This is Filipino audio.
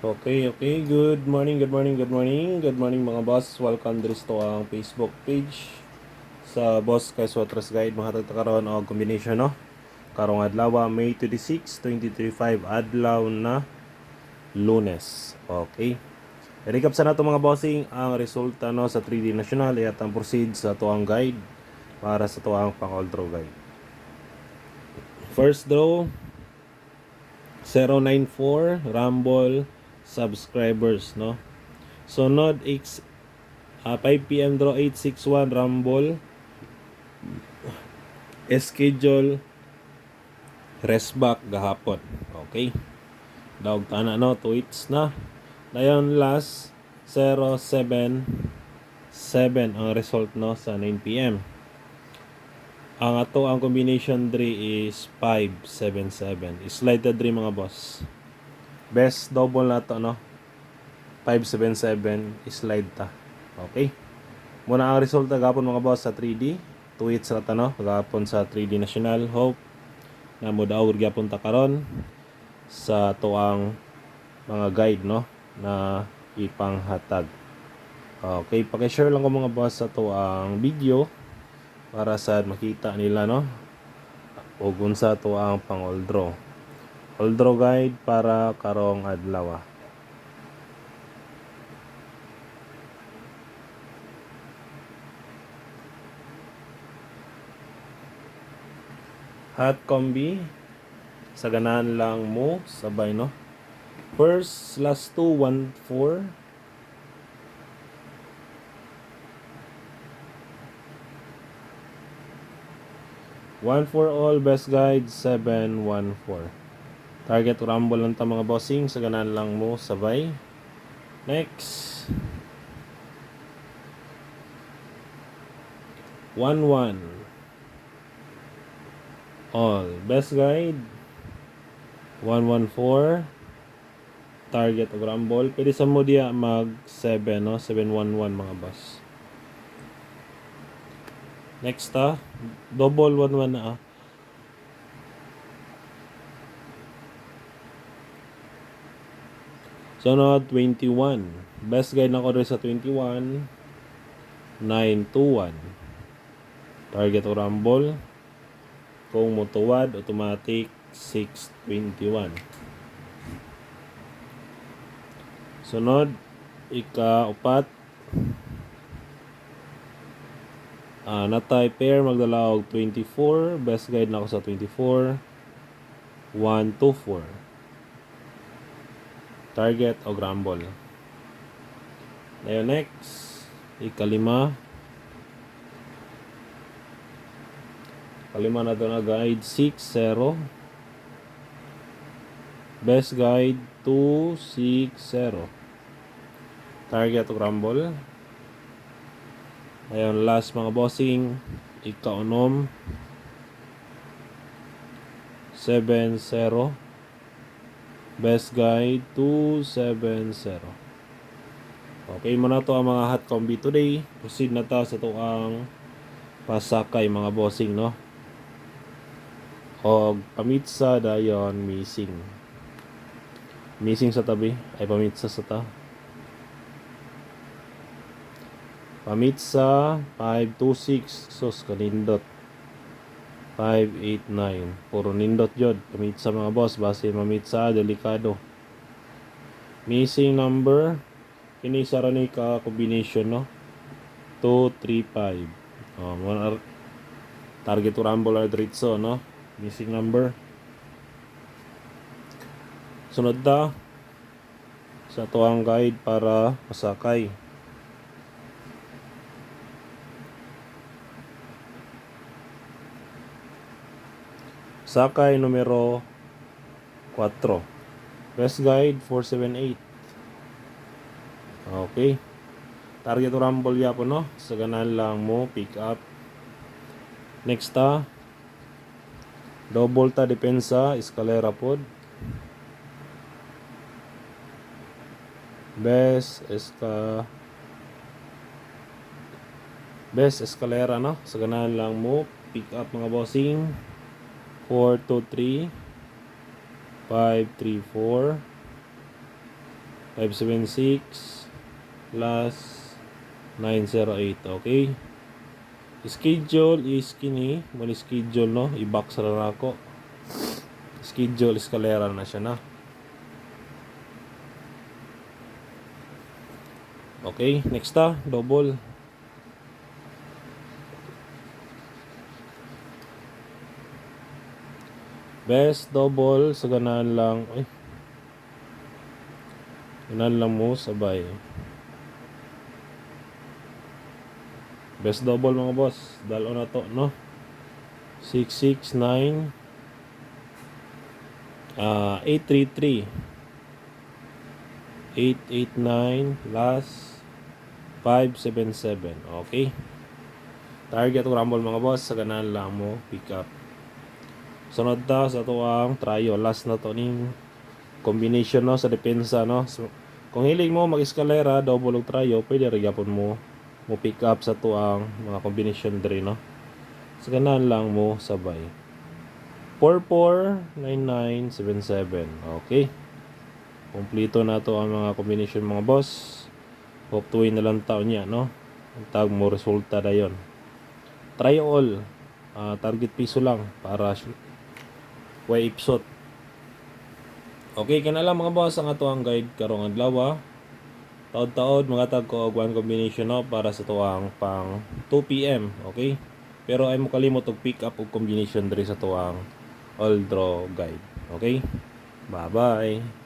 Okay, okay. Good morning, good morning, good morning. Good morning mga boss. Welcome diri to ang Facebook page sa Boss Kay Swatters Guide. Mahatag ta karon og combination no. Karong adlaw May 26, 2025 adlaw na Lunes. Okay. Recap sa nato mga bossing ang resulta no sa 3D National ay atang proceed sa tuang guide para sa tuang pang draw guide. First draw 094 Rumble subscribers no? Sunod X ah, 5 PM draw 861 Rumble. Schedule. Rest back gahapon. Okay. Dawg tana no? Tweets na. Dayon last 077 ang result no? Sa 9 PM ang ato ang combination 3 is 577 slide the 3 mga boss Best double na to, no? 577 slide ta. Okay? Muna ang resulta gapon mga boss sa 3D. Two hits ra ta, no? Gapon sa 3D National Hope. Na mo daw gyapon ta karon sa tuang mga guide, no? Na ipanghatag. Okay, paki-share lang ko mga boss sa tuang video para sa makita nila, no? O unsa to ang pang-all draw. Draw guide para karong adlaw. ah. Hot combi sa ganahan lang mo sabay no. First last 2 1 4 One for all, best guide, 7, 1, 4. Target rumble lang ta mga bossing. Sa ganan lang mo sabay. Next. 1 1 All. Best guide. 114 target og rumble. Pwede sa mo diya mag 7 no? 711 mga boss. Next ah. Double 11 na ah Sunod, 21. Best guide na ko rin sa 21. 921. Target o rumble. Kung mutuwad, automatic 621. Sunod, ika-upat. Ah, natay pair magdala og 24. Best guide na ako sa 24. 124 target o rumble. Ngayon next, ikalima. Kalima na ito na guide 6-0. Best guide 2-6-0. Target o rumble. Ngayon last mga bossing, ikaunom 7-0. Best Guide 270. Okay mo na to ang mga hot combi today. Proceed na ta sa to ang pasakay mga bossing no. Og pamitsa dayon missing. Missing sa tabi ay pamitsa sa ta. Pamitsa 526 sus kanindot. 589. Puro nindot jod. Kamit sa mga boss. Base mamit sa delikado. Missing number. Kini sa ni ka combination no. 235. Oh, mga target to rumble or diretso no. Missing number. Sunod ta sa tuang guide para masakay. Sakay numero 4. Best guide 478. Okay. Target rumble ya po no. Sa ganan lang mo pick up. Next ta. Double ta depensa escalera pod. Best eska Best escalera no. Sa ganan lang mo pick up mga bossing. 4, 2, 3, 5, 3, 4, 576 plus 908. Okay? Schedule is kini. Muna schedule, no? I-box na ako. Schedule escalera na siya na. Okay, next ta, double. Best double sa ganahan lang. Ay. Ganahan lang mo sabay. Best double mga boss. Dalo na to, no? 669 ah 833 889 plus 577. Okay? Target rumble mga boss sa ganahan lang mo pick up. Sunod ta sa to ang tryo. Last na to ning combination no sa depensa no. So, kung hiling mo mag-eskalera, double og tryo, pwede rin yapon mo mo pick up sa to ang mga combination dre no. Sa ganahan lang mo sabay. 449977. Okay. Kompleto na to ang mga combination mga boss. Hope tuwin na lang taon niya, no? Ang tag mo resulta na yon. Try all. Ah, target piso lang para way ipsot. Okay, kana lang mga boss ang ato ang guide karong adlaw. Taod-taod mga ko og one combination no para sa tuwang pang 2 PM, okay? Pero ay mo kalimot og pick up og combination diri sa tuwang all draw guide. Okay? Bye-bye.